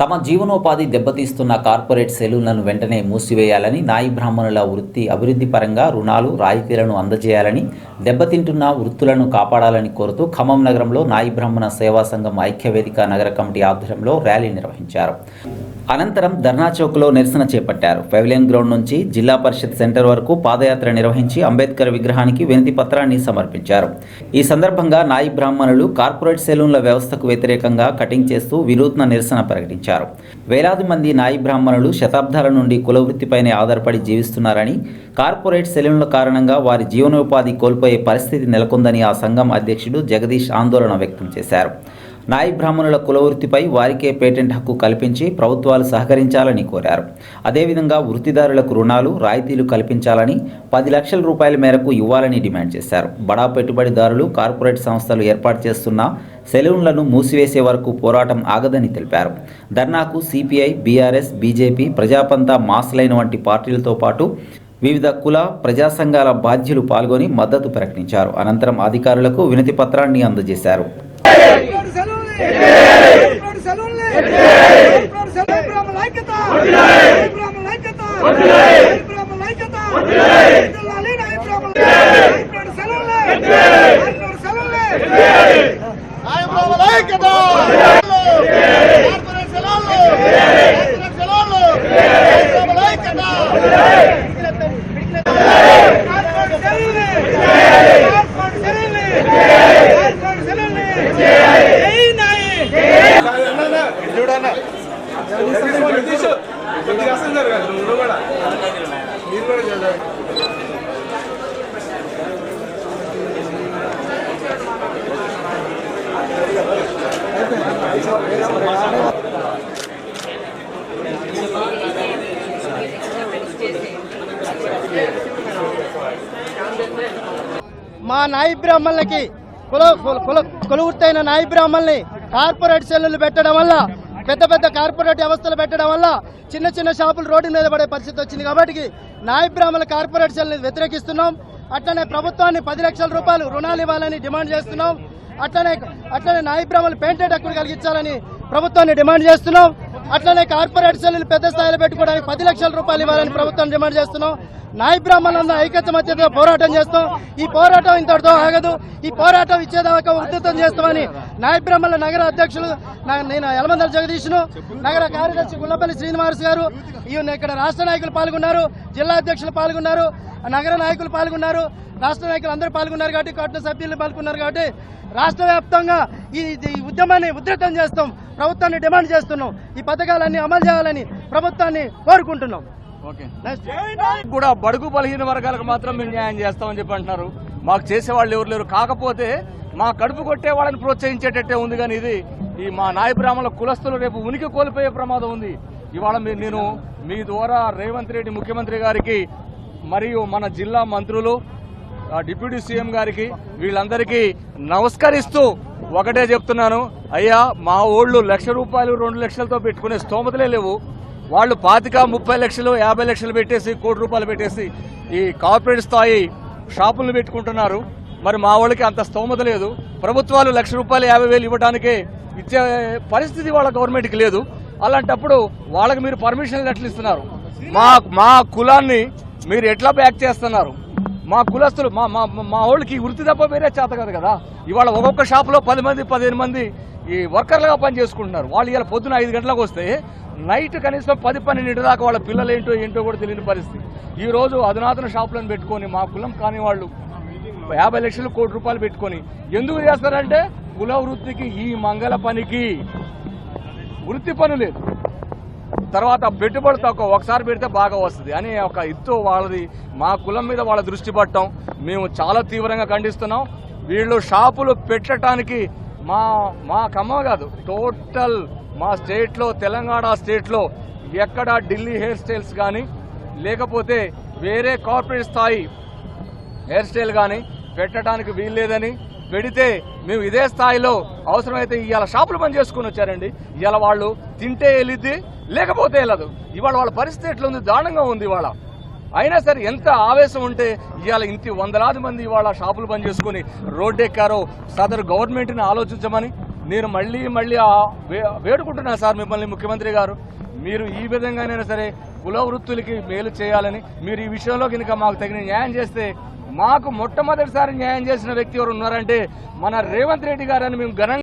తమ జీవనోపాధి దెబ్బతీస్తున్న కార్పొరేట్ సెలూన్లను వెంటనే మూసివేయాలని నాయి బ్రాహ్మణుల వృత్తి అభివృద్ధి పరంగా రుణాలు రాయితీలను అందజేయాలని దెబ్బతింటున్న వృత్తులను కాపాడాలని కోరుతూ ఖమ్మం నగరంలో నాయి బ్రాహ్మణ సేవా సంఘం ఐక్యవేదిక నగర కమిటీ ఆధ్వర్యంలో ర్యాలీ నిర్వహించారు. అనంతరం ధర్నా చౌక్లో నిరసన చేపట్టారు. పెవిలియన్ గ్రౌండ్ నుంచి జిల్లా పరిషత్ సెంటర్ వరకు పాదయాత్ర నిర్వహించి అంబేద్కర్ విగ్రహానికి వినతి పత్రాన్ని సమర్పించారు. ఈ సందర్భంగా నాయి బ్రాహ్మణులు కార్పొరేట్ సెలూన్ల వ్యవస్థకు వ్యతిరేకంగా కటింగ్ చేస్తూ వినూత్న నిరసన ప్రకటించారు. వేలాది మంది నాయి బ్రాహ్మణులు శతాబ్దాల నుండి కులవృత్తిపైనే ఆధారపడి జీవిస్తున్నారని కార్పొరేట్ సెలూన్ల కారణంగా వారి జీవనోపాధి కోల్పోయే పరిస్థితి నెలకొందని ఆ సంఘం అధ్యక్షుడు జగదీష్ ఆందోళన వ్యక్తం చేశారు. నాయి బ్రాహ్మణుల కులవృత్తిపై వారికే పేటెంట్ హక్కు కల్పించి ప్రభుత్వాలు సహకరించాలని కోరారు. అదేవిధంగా వృత్తిదారులకు రుణాలు రాయితీలు కల్పించాలని పది లక్షల రూపాయల మేరకు ఇవ్వాలని డిమాండ్ చేశారు. బడా పెట్టుబడిదారులు కార్పొరేట్ సంస్థలు ఏర్పాటు చేస్తున్న సెలూన్లను మూసివేసే వరకు పోరాటం ఆగదని తెలిపారు. ధర్నాకు CPI BRS BJP Prajapantha mass line వంటి పార్టీలతో పాటు వివిధ కుల ప్రజా సంఘాల బాధ్యులు పాల్గొని మద్దతు ప్రకటించారు. అనంతరం అధికారులకు వినతి పత్రాన్ని అందజేశారు. ఐక్యత బ్రాహ్మణ ఐక్యత బ్రాహ్మణ ఐక్యత జిల్లాలి నాయ బ్రాహ్మణ ఇప్పుడు సెలవులే ఇప్పుడు సెలవులే నాయ బ్రాహ్మణ ఐక్యత కార్పొరేట్ సెలవులు కార్పొరేట్ సెలవులు బ్రాహ్మణ ఐక్యత కార్పొరేట్ సెలవులే కార్పొరేట్ సెలవులే కార్పొరేట్ సెలవులే జై నాయ మా నాయి బ్రాహ్మణులకి కుల కుల కుల కులవృత్తైన నాయి బ్రాహ్మణుల్ని కార్పొరేట్ సెల్లులు పెట్టడం వల్ల పెద్ద పెద్ద కార్పొరేట్ వ్యవస్థలు పెట్టడం వల్ల చిన్న చిన్న షాపులు రోడ్డు మీద పడే పరిస్థితి వచ్చింది కాబట్టి నాయి బ్రాహ్మణుల వ్యతిరేకిస్తున్నాం. అట్లనే ప్రభుత్వాన్ని పది లక్షల రూపాయలు రుణాలు ఇవ్వాలని డిమాండ్ చేస్తున్నాం. అట్లనే అట్లనే నాయి బ్రాహ్మణులు పెయింటెడ్ హక్కులు కలిగించాలని ప్రభుత్వాన్ని డిమాండ్ చేస్తున్నాం. అట్లనే కార్పొరేట్ సెల్లు పెద్ద స్థాయిలో పెట్టుకోవడానికి పది లక్షల రూపాయలు ఇవ్వాలని ప్రభుత్వం డిమాండ్ చేస్తున్నాం. నాయ బ్రాహ్మణులందరూ ఐక్యత మధ్యతో పోరాటం చేస్తాం. ఈ పోరాటం ఇంతటితో ఆగదు. ఈ పోరాటం ఇచ్చేదాకా ఉధృతం చేస్తామని నాయ బ్రాహ్మణుల నగర అధ్యక్షులు నేను యలమందల జగదీష్ను నగర కార్యదర్శి గుల్లపల్లి శ్రీనివాస్ గారు ఈ ఇక్కడ రాష్ట్ర నాయకులు పాల్గొన్నారు జిల్లా అధ్యక్షులు పాల్గొన్నారు నగర నాయకులు పాల్గొన్నారు రాష్ట్ర నాయకులు అందరూ పాల్గొన్నారు కాబట్టి కోట్ల సభ్యులు పాల్గొన్నారు కాబట్టి రాష్ట్ర వ్యాప్తంగా ఈ ఉద్యమాన్ని ఉధృతం చేస్తాం ప్రభుత్వాన్ని డిమాండ్ చేస్తున్నాం ఈ పథకాలన్నీ అమలు చేయాలని ప్రభుత్వాన్ని కోరుకుంటున్నాం. ఓకే. నెక్స్ట్ కూడా బడుగు బలహీన వర్గాలకు మాత్రం మేము న్యాయం చేస్తామని చెప్పి అంటున్నారు. మాకు చేసేవాళ్ళు ఎవరు లేరు. కాకపోతే మా కడుపు కొట్టే వాళ్ళని ప్రోత్సహించేటట్టే ఉంది కానీ ఇది ఈ మా నాయ బ్రాహ్మణుల కులస్తులు రేపు ఉనికి కోల్పోయే ప్రమాదం ఉంది. ఇవాళ మీ- నేను మీ ద్వారా రేవంత్ రెడ్డి ముఖ్యమంత్రి గారికి మరియు మన జిల్లా మంత్రులు డిప్యూటీ సీఎం గారికి వీళ్ళందరికీ నమస్కరిస్తూ ఒకటే చెప్తున్నాను. అయ్యా మా ఓళ్ళు లక్ష రూపాయలు రెండు లక్షలతో పెట్టుకునే స్తోమతలే లేవు. వాళ్ళు పాతిక ముప్పై లక్షలు యాభై లక్షలు పెట్టేసి కోటి రూపాయలు పెట్టేసి ఈ కార్పొరేట్ స్థాయి షాపులను పెట్టుకుంటున్నారు. మరి మా వాళ్ళకి అంత స్తోమత లేదు. ప్రభుత్వాలు లక్ష రూపాయలు యాభై వేలు ఇవ్వడానికే ఇచ్చే పరిస్థితి వాళ్ళ గవర్నమెంట్కి లేదు. అలాంటప్పుడు వాళ్ళకి మీరు పర్మిషన్లు ఎట్లు ఇస్తున్నారు? మా మా కులాన్ని మీరు ఎట్లా బ్యాక్ చేస్తున్నారు? మా కులస్తులు మా మా మా వాళ్ళకి వృత్తి తప్ప వేరే చేత కాదు కదా. ఇవాళ ఒక్కొక్క షాపులో పది మంది పదిహేను మంది ఈ వర్కర్లుగా పని చేసుకుంటున్నారు వాళ్ళు ఇలా పొద్దున ఐదు గంటలకు వస్తే నైట్ కనీసం పది పన్నెండు దాకా వాళ్ళ పిల్లలు ఏంటో ఏంటో కూడా తెలియని పరిస్థితి. ఈ రోజు అధునాతన షాపులను పెట్టుకొని మా కులం కాని వాళ్ళు యాభై లక్షలు కోటి రూపాయలు పెట్టుకొని ఎందుకు చేస్తారంటే కుల వృత్తికి ఈ మంగళ పనికి. వృత్తి పని లేదు. తర్వాత పెట్టుబడి తక్కువ ఒకసారి పెడితే బాగా వస్తుంది. అని ఒక ఎత్తు వాళ్ళది మా కులం మీద వాళ్ళ దృష్టి పట్టడం మేము చాలా తీవ్రంగా ఖండిస్తున్నాం. వీళ్ళు షాపులు పెట్టడానికి మా మా కమ్మ కాదు టోటల్ మా స్టేట్లో తెలంగాణ స్టేట్లో ఎక్కడ ఢిల్లీ హెయిర్ స్టైల్స్ కానీ లేకపోతే వేరే కార్పొరేట్ స్థాయి హెయిర్ స్టైల్ కానీ పెట్టడానికి వీల్లేదని పెడితే మేము ఇదే స్థాయిలో అవసరమైతే ఇవాళ షాపులు పని చేసుకుని వచ్చారండి. ఇవాళ వాళ్ళు తింటే వెళ్ళిద్ది లేకపోతే వెళ్ళదు ఇవాళ వాళ్ళ పరిస్థితి ఎట్లుంది? దారుణంగా ఉంది ఇవాళ. అయినా సరే ఎంత ఆవేశం ఉంటే ఇవాళ ఇంటి వందలాది మంది ఇవాళ షాపులు బంద్ చేసుకుని రోడ్డు ఎక్కారో సదరు గవర్నమెంట్ని ఆలోచించమని నేను మళ్ళీ మళ్ళీ వేడుకుంటున్నాను వే- సార్ మిమ్మల్ని ముఖ్యమంత్రి గారు. మీరు ఈ విధంగానైనా సరే కుల వృత్తులకి మేలు చేయాలని మీరు ఈ విషయంలో కనుక మాకు తగిన న్యాయం చేస్తే మాకు మొట్టమొదటిసారి న్యాయం చేసిన వ్యక్తి ఎవరు ఉన్నారంటే మన రేవంత్ రెడ్డి గారని మేము ఘనంగా